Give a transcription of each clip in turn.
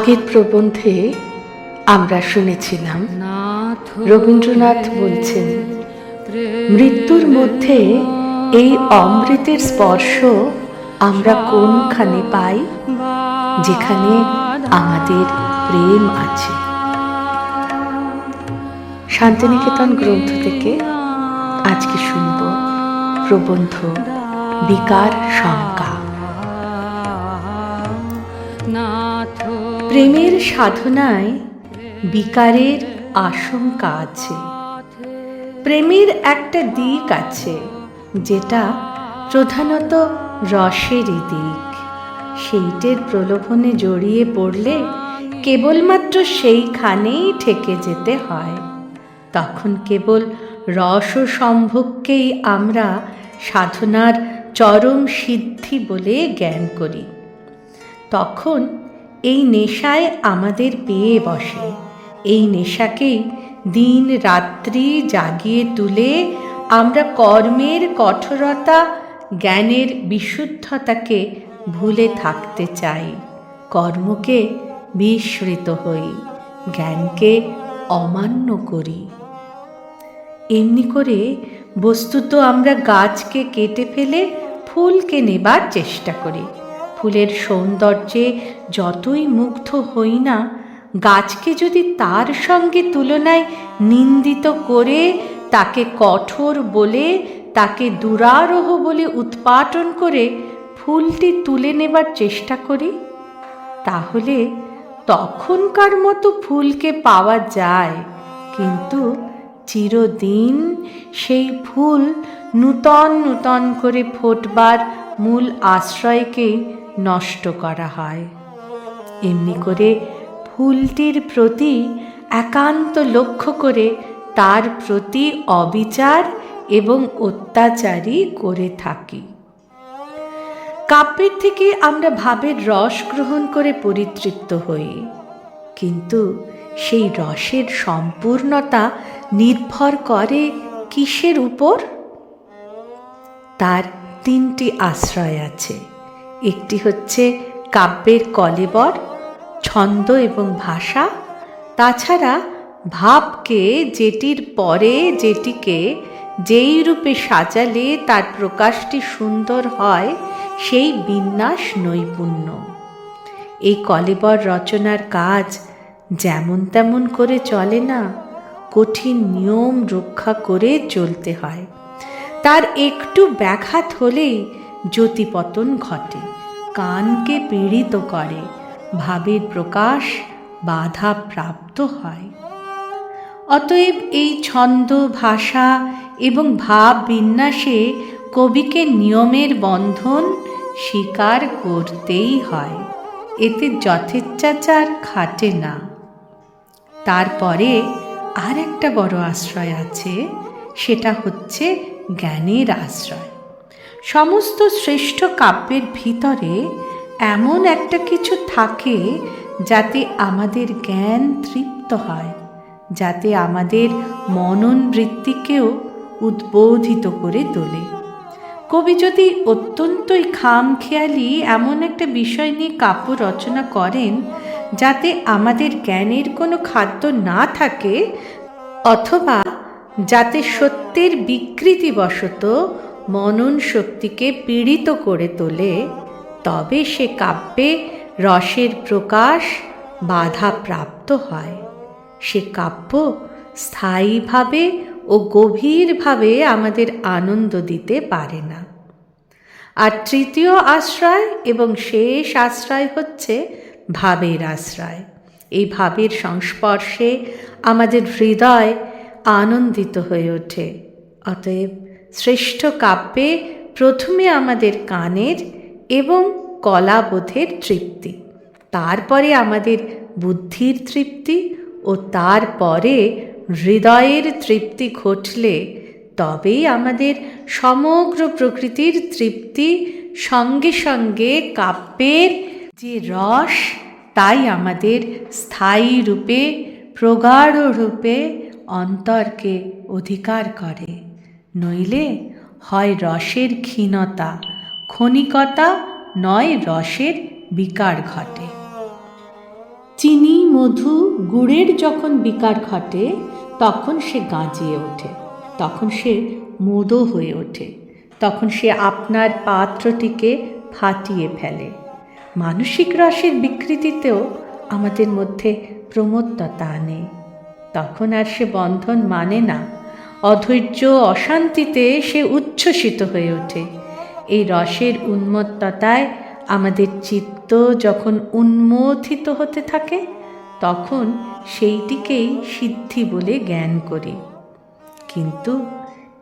আগের প্রবন্ধে আমরা শুনেছিলাম, রবীন্দ্রনাথ বলছেন, মৃত্যুর মধ্যে এই অমৃতের স্পর্শ আমরা কোনখানে পাই? যেখানে আমাদের প্রেম আছে। শান্তিনিকেতন গ্রন্থ থেকে আজকে শুনব প্রবন্ধ বিকার শঙ্কা। প্রেমের সাধনায় বিকারের আশঙ্কা আছে। প্রেমের একটা দিক আছে, যেটা প্রধানত রসেরই দিক। সেইটের প্রলোভনে জড়িয়ে পড়লে কেবলমাত্র সেইখানেই ঠেকে যেতে হয়। তখন কেবল রস ও সম্ভোগকেই আমরা সাধনার চরম সিদ্ধি বলে জ্ঞান করি। তখন এই নেশায় আমাদের পেয়ে বসে। এই নেশাকেই দিন রাত্রি জাগিয়ে তুলে আমরা কর্মের কঠোরতা, জ্ঞানের বিশুদ্ধতাকে ভুলে থাকতে চাই। কর্মকে বিস্মৃত হই, জ্ঞানকে অমান্য করি। এমনি করে বস্তুত আমরা গাছকে কেটে ফেলে ফুলকে নেবার চেষ্টা করি। ফুলের সৌন্দর্যে যতই মুগ্ধ হই না, গাছকে যদি তার সঙ্গে তুলনায় নিন্দিত করে, তাকে কঠোর বলে, তাকে দুরারোহ বলে উৎপাটন করে ফুলটি তুলে নেবার চেষ্টা করি, তাহলে তখনকার মতো ফুলকে পাওয়া যায়। কিন্তু চিরদিন সেই ফুল নূতন নূতন করে ফোটবার মূল আশ্রয়কেই নষ্ট করা হয়। এমনি করে ফুলটির প্রতি একান্ত লক্ষ্য করে তার প্রতি অবিচার এবং অত্যাচারই করে থাকি। কাব্যের থেকে আমরা ভাবের রস গ্রহণ করে পরিতৃপ্ত হই। কিন্তু সেই রসের সম্পূর্ণতা নির্ভর করে কিসের উপর? তার তিনটি আশ্রয় আছে। একটি হচ্ছে কাব্যের কলেবর, ছন্দ এবং ভাষা। তাছাড়া ভাবকে, যেটির পরে যেটিকে যেই রূপে সাজালে তার প্রকাশটি সুন্দর হয়, সেই বিন্যাস নৈপুণ্য। এই কলেবর রচনার কাজ যেমন তেমন করে চলে না, কঠিন নিয়ম রক্ষা করে চলতে হয়। তার একটু ব্যাঘাত হলেই জ্যোতিপতন ঘটে। কানকে পীড়িত করে, ভাবের প্রকাশ বাধা প্রাপ্ত হয়। অতএব এই ছন্দ, ভাষা এবং ভাব বিন্যাসে কবিকে নিয়মের বন্ধন স্বীকার করতেই হয়। এতে যথেচ্ছাচার খাটে না। তারপরে আর একটা বড় আশ্রয় আছে, সেটা হচ্ছে জ্ঞানের আশ্রয়। সমস্ত শ্রেষ্ঠ কাব্যের ভিতরে এমন একটা কিছু থাকে যাতে আমাদের জ্ঞান তৃপ্ত হয়, যাতে আমাদের মনন বৃত্তিকেও উদ্বোধিত করে তোলে। কবি যদি অত্যন্তই খাম খেয়ালি এমন একটা বিষয় নিয়ে কাব্য রচনা করেন, যাতে আমাদের জ্ঞানের কোনো খাদ্য না থাকে, অথবা যাতে সত্যের বিকৃতিবশত মনন শক্তিকে পীড়িত করে তোলে, তবে সে কাব্যে রসের প্রকাশ বাধা প্রাপ্ত হয়। সে কাব্য স্থায়ীভাবে ও গভীরভাবে আমাদের আনন্দ দিতে পারে না। আর তৃতীয় আশ্রয় এবং শেষ আশ্রয় হচ্ছে ভাবের আশ্রয়। এই ভাবের সংস্পর্শে আমাদের হৃদয় আনন্দিত হয়ে ওঠে। অতএব শ্রেষ্ঠ কাব্যে প্রথমে আমাদের কানের এবং কলাবোধের তৃপ্তি, তারপরে আমাদের বুদ্ধির তৃপ্তি ও তারপরে হৃদয়ের তৃপ্তি ঘটলে তবেই আমাদের সমগ্র প্রকৃতির তৃপ্তি সঙ্গে সঙ্গে কাব্যের যে রস, তাই আমাদের স্থায়ী রূপে, প্রগাঢ় রূপে অন্তরকে অধিকার করে। নইলে হয় রসের ক্ষীণতা, ক্ষণিকতা নয় রসের বিকার ঘটে। চিনি, মধু, গুড়ের যখন বিকার ঘটে, তখন সে গাঁজিয়ে ওঠে, তখন সে মোদো হয়ে ওঠে, তখন সে আপনার পাত্রটিকে ফাটিয়ে ফেলে। মানসিক রসের বিকৃতিতেও আমাদের মধ্যে প্রমত্ততা আনে, তখন আর সে বন্ধন মানে না। অধৈর্য অশান্তিতে সে উচ্ছ্বসিত হয়ে ওঠে। এই রসের উন্মত্ততায় আমাদের চিত্ত যখন উন্মোথিত হতে থাকে, তখন সেইটিকেই সিদ্ধি বলে জ্ঞান করি। কিন্তু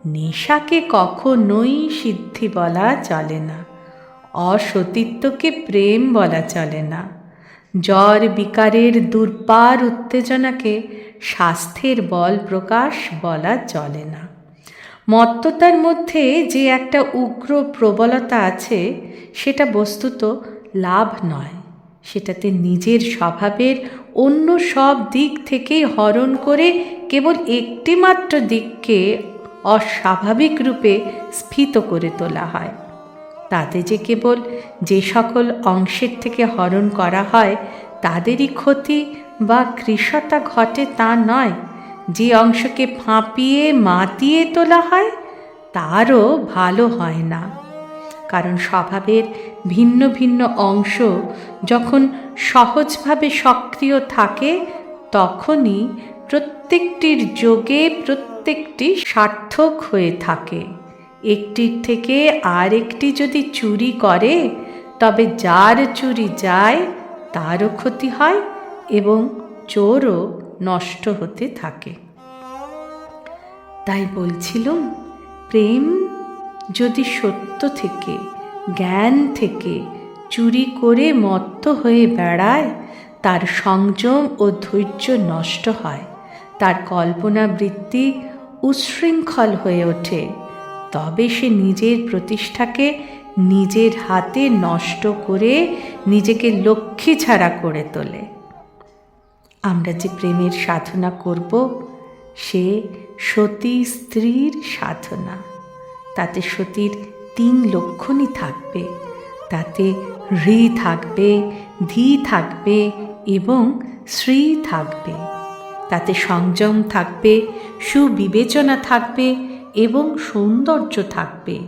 নেশাকে কখনোই সিদ্ধি বলা চলে না, অসতীত্বকে প্রেম বলা চলে না। জ্বর বিকারের দুর্বার উত্তেজনাকে স্বাস্থ্যের বল প্রকাশ বলা চলে না। মত্ততার মধ্যে যে একটা উগ্র প্রবলতা আছে, সেটা বস্তুত লাভ নয়। সেটাতে নিজের স্বভাবের অন্য সব দিক থেকেই হরণ করে কেবল একটিমাত্র দিককে অস্বাভাবিক রূপে স্ফীত করে তোলা হয়। তাতে যে কেবল যে সকল অংশের থেকে হরণ করা হয়, তাদেরই ক্ষতি বা কৃষতা ঘটে তা নয়। যে অংশকে ফাঁপিয়ে মাতিয়ে তোলা হয়, তারও ভালো হয় না। কারণ স্বভাবের ভিন্ন ভিন্ন অংশ যখন সহজভাবে সক্রিয় থাকে, তখনই প্রত্যেকটির যোগে প্রত্যেকটি সার্থক হয়ে থাকে। একটির থেকে আর একটি যদি চুরি করে, তবে যার চুরি যায়, তারও ক্ষতি হয় এবং চোরও নষ্ট হতে থাকে। তাই বলছিলাম, প্রেম যদি সত্য থেকে, জ্ঞান থেকে চুরি করে মত্ত হয়ে বেড়ায়, তার সংযম ও ধৈর্য নষ্ট হয়, তার কল্পনা বৃত্তি উচ্ছৃঙ্খল হয়ে ওঠে। তবে সে নিজের প্রতিষ্ঠাকে নিজের হাতে নষ্ট করে নিজেকে লক্ষ্মী ছাড়া করে তোলে। আমরা যে প্রেমের সাধনা করব, সে সতী স্ত্রীর সাধনা। তাতে সতীর তিন লক্ষণই থাকবে। তাতে হৃ থাকবে, ধি থাকবে এবং শ্রী থাকবে। তাতে সংযম থাকবে, সুবিবেচনা থাকবে এবং সৌন্দর্য থাকবে।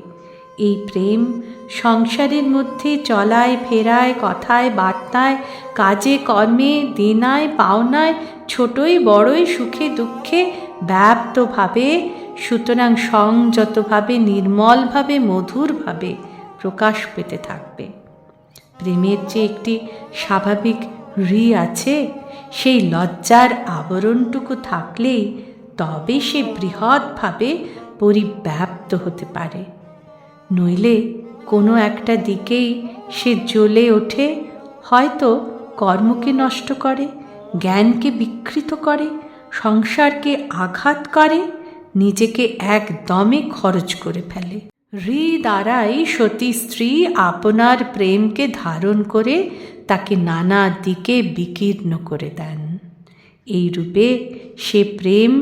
এই প্রেম সংসারের মধ্যে চলায় ফেরায়, কথায়, বার্তায়, কাজে, কর্মে, দেনায়, পাওনায়, ছোটই, বড়ই, সুখে, দুঃখে ব্যাপ্তভাবে, সুতরাং সংযতভাবে, নির্মলভাবে, মধুরভাবে প্রকাশ পেতে থাকবে। প্রেমের যে একটি স্বাভাবিক ঋ আছে, সেই লজ্জার আবরণটুকু থাকলেই তবে সে বৃহৎভাবে পরিব্যাপ্ত হতে পারে। নইলে কোনো একটা দিকেই সে জ্বলে ওঠে, হয়তো কর্মকে নষ্ট করে, জ্ঞানকে বিকৃত করে, সংসারকে আঘাত করে, নিজেকে একদমে খরচ করে ফেলে। হৃ দ্বারাই সতী স্ত্রী আপনার প্রেমকে ধারণ করে তাকে নানা দিকে বিকীর্ণ করে দেন। এই রূপে সে প্রেম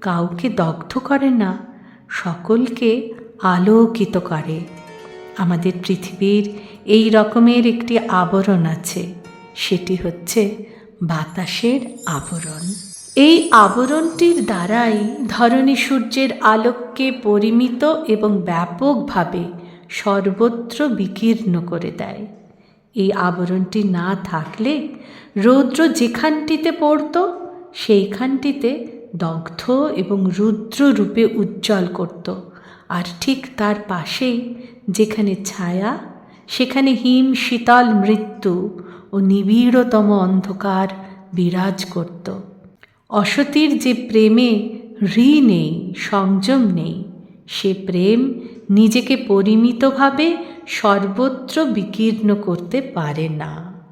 কাউকে দগ্ধ করে না সকলকে আলোকিত করে। আমাদের পৃথিবীর এই রকমের একটি আবরণ আছে, সেটি হচ্ছে বাতাসের আবরণ। এই আবরণটির দ্বারাই ধরণী সূর্যের আলোককে পরিমিত এবং ব্যাপকভাবে সর্বত্র বিকীর্ণ করে দেয়। এই আবরণটি না থাকলে রৌদ্র যেখানটিতে পড়ত, সেইখানটিতে দগ্ধ এবং রুদ্র রূপে উজ্জ্বল করত। আর ঠিক তার পাশেই যেখানে ছায়া, সেখানে হিম শীতল মৃত্যু ও নিবিড়তম অন্ধকার বিরাজ করত। অসতির যে প্রেমে ঋ নেই, সংযম নেই, সে প্রেম নিজেকে পরিমিতভাবে সর্বত্র বিকীর্ণ করতে পারে না।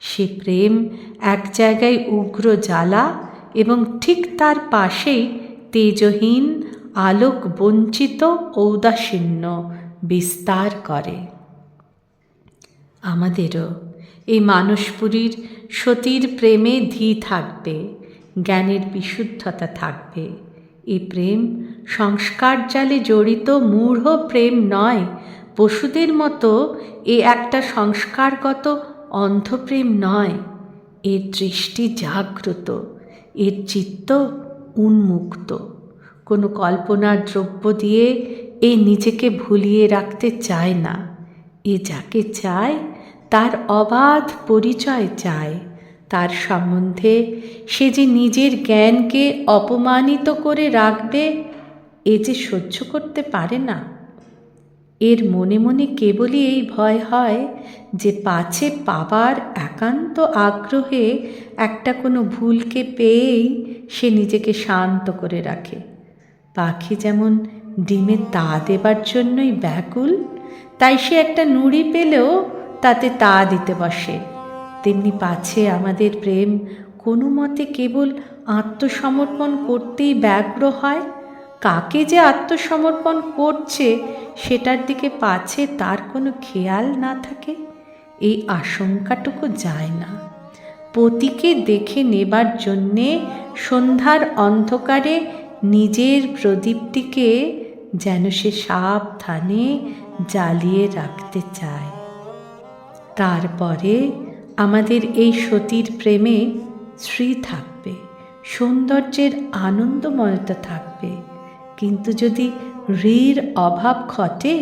সে প্রেম এক জায়গায় উগ্র জ্বালা এবং ঠিক তার পাশেই তেজহীন আলোক বঞ্চিত ঔদাসীন্য বিস্তার করে। আমাদেরও এই মানসপুরীর সতীর প্রেমে ধি থাকবে, জ্ঞানের বিশুদ্ধতা থাকবে। এ প্রেম সংস্কার জালে জড়িত মূঢ় প্রেম নয়, পশুদের মতো এ একটা সংস্কারগত অন্ধপ্রেম নয়। এর দৃষ্টি জাগ্রত। এর চিত্ত উন্মুক্ত। কোনো কল্পনার দ্রব্য দিয়ে এ নিজেকে ভুলিয়ে রাখতে চায় না। এ যাকে চায়, তার অবাধ পরিচয় চায়। তার সম্বন্ধে সে যে নিজের জ্ঞানকে অপমানিত করে রাখবে, এ যে সহ্য করতে পারে না। এর মনে মনে কেবলই এই ভয় হয় যে পাছে পাবার একান্ত আগ্রহে একটা কোনো ভুলকে পেয়েই সে নিজেকে শান্ত করে রাখে। পাখি যেমন ডিমে তা দেবার জন্যই ব্যাকুল, তাই সে একটা নুড়ি পেলেও তাতে তা দিতে বসে। তেমনি পাছে আমাদের প্রেম কোনো মতে কেবল আত্মসমর্পণ করতেই ব্যগ্র হয় কাকে যে আত্মসমর্পণ করছে সেটার দিকে পাছে তার কোনো খেয়াল না থাকে, এই আশঙ্কাটুকু যায় না। পতিকে দেখে নেবার জন্যে সন্ধ্যার অন্ধকারে নিজের প্রদীপটিকে যেন সে সাবধানে জ্বালিয়ে রাখতে চায়। তারপরে আমাদের এই সতীর প্রেমে শ্রী থাকবে, সৌন্দর্যের আনন্দময়তা থাকবে। কিন্তু যদি হৃর অভাব ঘটে,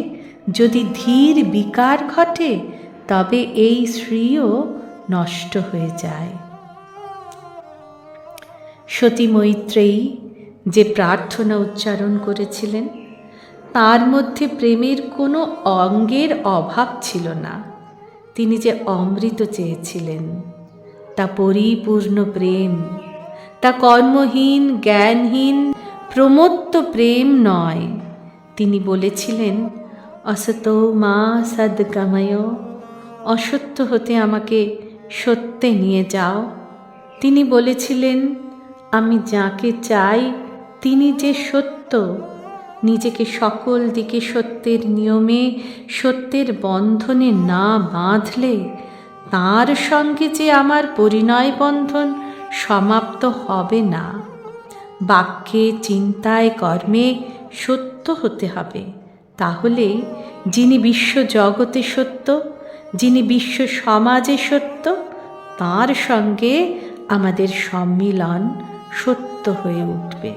যদি ধীর বিকার ঘটে, তবে এই শ্রীও নষ্ট হয়ে যায়। সতী মৈত্রেয়ী, যে প্রার্থনা উচ্চারণ করেছিলেন, তার মধ্যে প্রেমের কোনো অঙ্গের অভাব ছিল না। তিনি যে অমৃত চেয়েছিলেন, তা পরিপূর্ণ প্রেম, তা কর্মহীন, জ্ঞানহীন প্রমত্ত প্রেম নয়। তিনি বলেছিলেন অসত মা সদ্গময়। অসত্য হতে আমাকে সত্যে নিয়ে যাও। তিনি বলেছিলেন, আমি যাকে চাই, তিনি যে সত্য। নিজেকে সকল দিকে সত্যের নিয়মে, সত্যের বন্ধনে না বাঁধলে, তার সঙ্গে যে আমার পরিণয় বন্ধন সমাপ্ত হবে না। বাক্যে, চিন্তায়, কর্মে সত্য হতে হবে। তাহলে যিনি বিশ্ব জগতে সত্য, যিনি বিশ্ব সমাজে সত্য, তার সঙ্গে আমাদের সম্মিলন সত্য হয়ে উঠবে।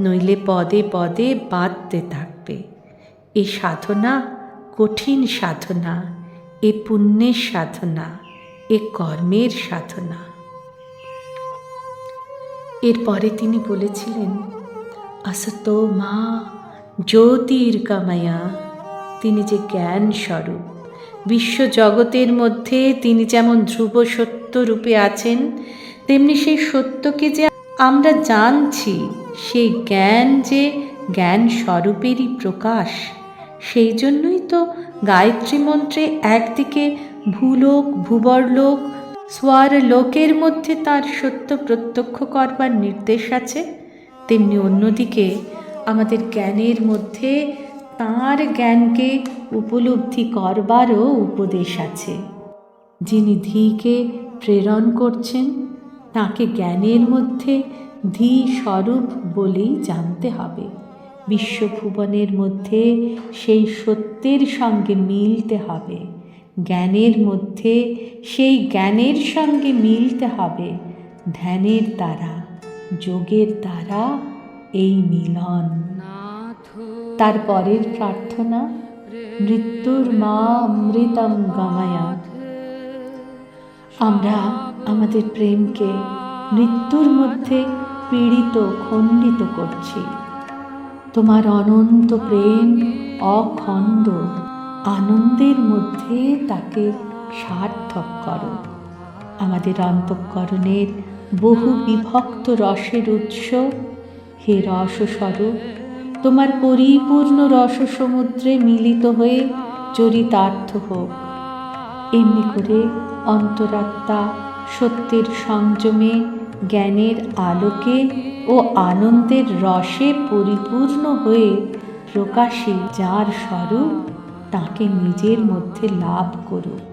নইলে পদে পদে বাঁধতে থাকবে। এ সাধনা কঠিন সাধনা, এ পুণ্যের সাধনা, এ কর্মের সাধনা। এরপরে তিনি বলেছিলেন আসত মা, জ্যোতির্গময়া, তিনি যে জ্ঞান স্বরূপ বিশ্ব জগতের মধ্যে তিনি যেমন ধ্রুব সত্য রূপে আছেন, তেমনি সেই সত্যকে যে আমরা জানছি, সেই জ্ঞান যে জ্ঞান স্বরূপেরই প্রকাশ সেই জন্যই তো গায়ত্রী মন্ত্রে একদিকে ভূলোক, ভূবরলোক সোয়ার লোকের মধ্যে তার সত্য প্রত্যক্ষ করবার নির্দেশ আছে। তেমনি অন্যদিকে আমাদের জ্ঞানের মধ্যে তাঁর জ্ঞানকে উপলব্ধি করবারও উপদেশ আছে। যিনি ধীকে প্রেরণ করছেন, তাকে জ্ঞানের মধ্যে ধী স্বরূপ বলেই জানতে হবে। বিশ্বভুবনের মধ্যে সেই সত্যের সঙ্গে মিলতে হবে। জ্ঞানের মধ্যে সেই জ্ঞানের সঙ্গে মিলতে হবে। ধ্যানের দ্বারা, যোগের দ্বারা এই মিলন। তার পরের প্রার্থনা, মৃত্যুর মা অমৃতম গামায়া। আমরা আমাদের প্রেমকে মৃত্যুর মধ্যে পীড়িত, খণ্ডিত করছি। তোমার অনন্ত প্রেম অখণ্ড। আনন্দের মধ্যে তাকে সার্থক করো। আমাদের অন্তঃকরণের বহু বিভক্ত রসের উৎস, হে রসস্বরূপ, তোমার পরিপূর্ণ রসসমুদ্রে মিলিত হয়ে চরিতার্থ হোক। এমনি করে অন্তরাত্মা সত্যের সংযমে, জ্ঞানের আলোকে ও আনন্দের রসে পরিপূর্ণ হয়ে প্রকাশে যার স্বরূপ তাকে নিজের মধ্যে লাভ করুক।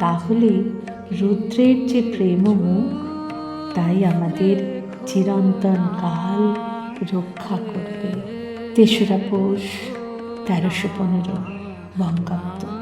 তাহলে রুদ্রের যে প্রেম মুখ তাই আমাদের চিরন্তন কাল রক্ষা করবে। তেসরা পৌষ তেরোশো পনেরো বঙ্গাব্দ।